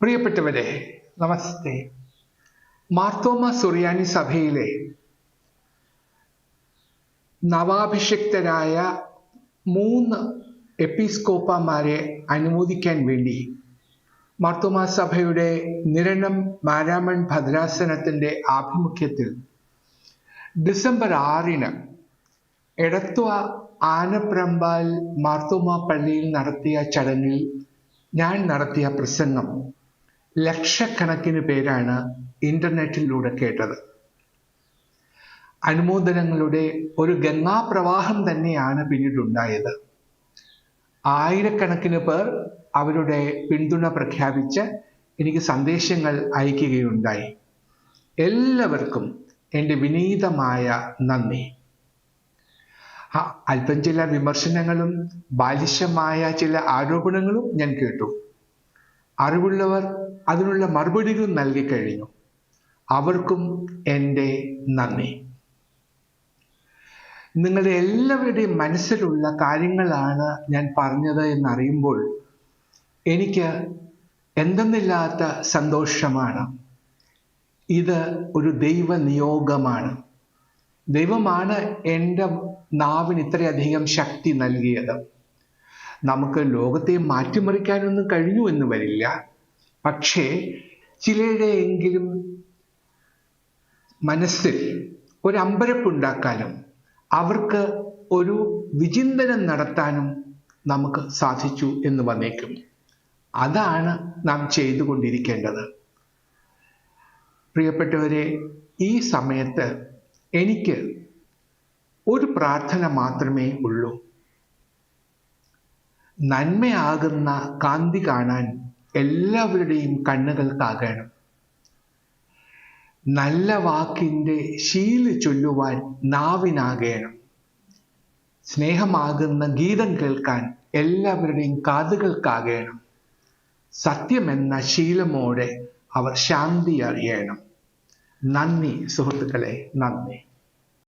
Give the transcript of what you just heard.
പ്രിയപ്പെട്ടവരെ നമസ്തേ. മാർത്തോമ സുറിയാനി സഭയിലെ നവാഭിഷിക്തരായ മൂന്ന് എപ്പിസ്കോപ്പമാരെ അനുമോദിക്കാൻ വേണ്ടി മാർത്തോമ സഭയുടെ നിരണം മാരാമൺ ഭദ്രാസനത്തിന്റെ ആഭിമുഖ്യത്തിൽ ഡിസംബർ ആറിന് എടത്വ ആനപ്രമ്പാൽ മാർത്തോമ പള്ളിയിൽ നടത്തിയ ചടങ്ങിൽ ഞാൻ നടത്തിയ പ്രസംഗം. ലക്ഷക്കണക്കിന് പേരാണ് ഇന്റർനെറ്റിലൂടെ കേട്ടത്. അനുമോദനങ്ങളുടെ ഒരു ഗംഗാപ്രവാഹം തന്നെയാണ് പിന്നീടുണ്ടായത്. ആയിരക്കണക്കിന് പേർ അവരുടെ പിന്തുണ പ്രഖ്യാപിച്ച് എനിക്ക് സന്ദേശങ്ങൾ അയക്കുകയുണ്ടായി. എല്ലാവർക്കും എന്റെ വിനീതമായ നന്ദി. അല്പം ചില വിമർശനങ്ങളും ബാലിശമായ ചില ആരോപണങ്ങളും ഞാൻ കേട്ടു. അറിവുള്ളവർ അതിനുള്ള മറുപടികൾ നൽകി കഴിഞ്ഞു. അവർക്കും എന്റെ നന്ദി. നിങ്ങളുടെ എല്ലാവരുടെയും മനസ്സിലുള്ള കാര്യങ്ങളാണ് ഞാൻ പറഞ്ഞത് എന്നറിയുമ്പോൾ എനിക്ക് എന്തെന്നില്ലാത്ത സന്തോഷമാണ്. ഇത് ഒരു ദൈവ നിയോഗമാണ് ദൈവമാണ് എന്റെ നാവിന് ഇത്രയധികം ശക്തി നൽകിയത്. നമുക്ക് ലോകത്തെ മാറ്റിമറിക്കാനൊന്നും കഴിഞ്ഞു എന്ന് വരില്ല. പക്ഷേ ചിലരുടെയെങ്കിലും മനസ്സിൽ ഒരമ്പരപ്പുണ്ടാക്കാനും അവർക്ക് ഒരു വിചിന്തനം നടത്താനും നമുക്ക് സാധിച്ചു എന്ന് വന്നേക്കും. അതാണ് നാം ചെയ്തുകൊണ്ടിരിക്കേണ്ടത്. പ്രിയപ്പെട്ടവരെ ഈ സമയത്ത് എനിക്ക് ഒരു പ്രാർത്ഥന മാത്രമേ ഉള്ളൂ. നന്മയാകുന്ന കാന്തി കാണാൻ എല്ലാവരുടെയും കണ്ണുകൾക്കാകണം. നല്ല വാക്കിന്റെ ശീൽ ചൊല്ലുവാൻ നാവിനാകേണം. സ്നേഹമാകുന്ന ഗീതം കേൾക്കാൻ എല്ലാവരുടെയും കാതുകൾക്കാകേണം. സത്യമെന്ന ശീലമോടെ അവർ ശാന്തി അറിയണം. നന്ദി സുഹൃത്തുക്കളെ നന്ദി.